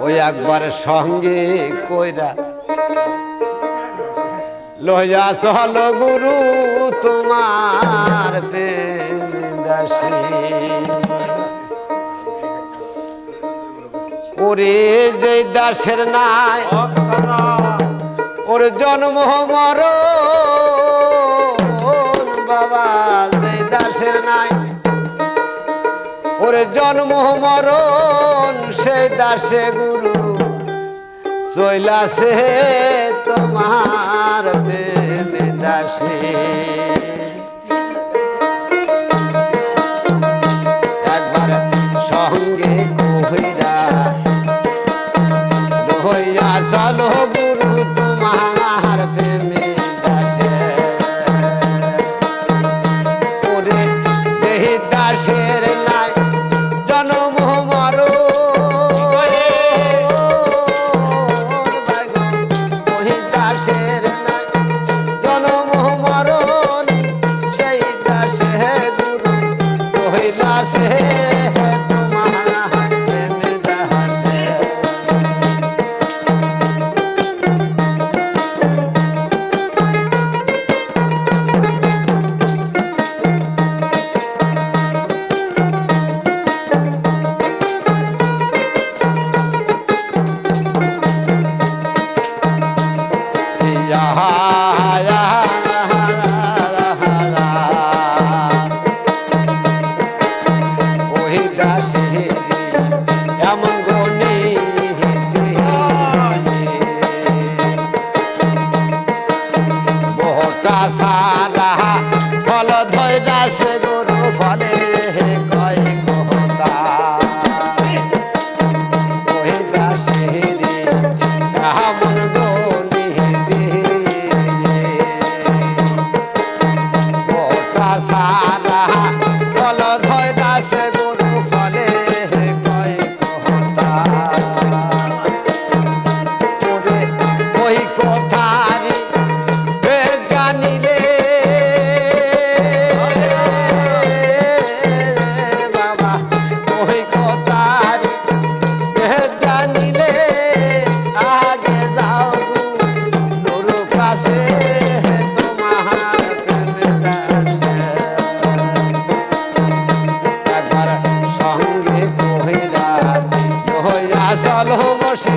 ওই একবারের সঙ্গে কইরা লয়া চল গুরু তোমার ওরে যে দাসের নাই ওর জন্ম মরণ জন্ম মরণ, সে দাসে গুরু। চৈলাসে তোমার প্রেমে দাসে। একবার সঙ্গে কহিরা লইয়া চালো গুরু। i'ma us. পারে জানিলে বাবা ওই কথার জানিলে আগে যাও তোর কাছে সঙ্গে কহিলা চলো বসে।